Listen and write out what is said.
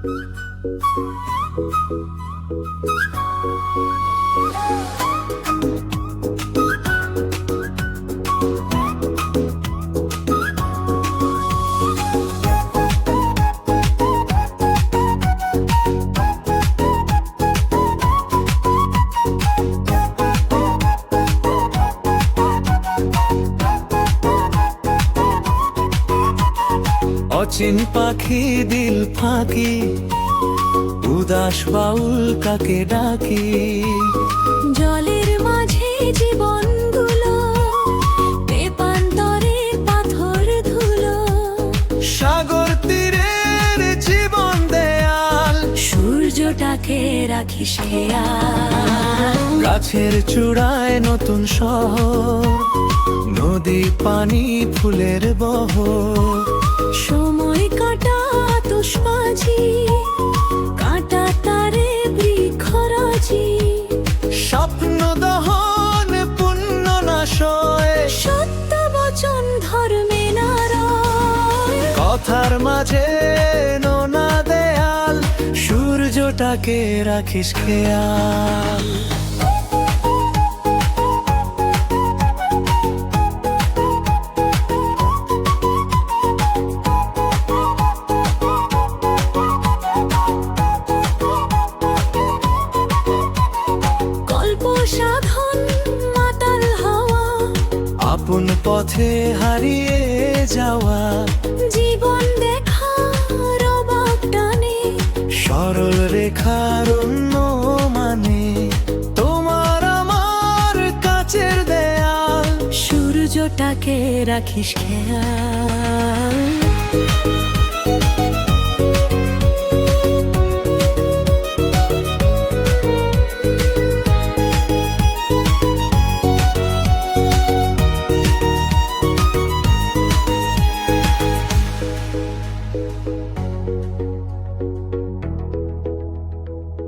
Thank you. অচিন পাখি দিল ফাঁকি। উদাস বাউল কাকে ডাকি? জলের মাঝে পেপান্তরে পাথর ধুলো। সাগর তীরের জীবন দেয়াল। সূর্যটাকে রাখিস খেয়াল গাছের চূড়ায় নতুন শহর নদী পানি ফুলের বহর। কথার মাঝে নোনা দেয়াল সূর্যটাকে রাখিস খেয়াল। আপন পথে হারিয়ে যাওয়া। জীবন দেখা টানে। সরল রেখার অন্য মানে তোমার আমার কাছের দেয়াল। সূর্যটাকে রাখিস খেয়াল।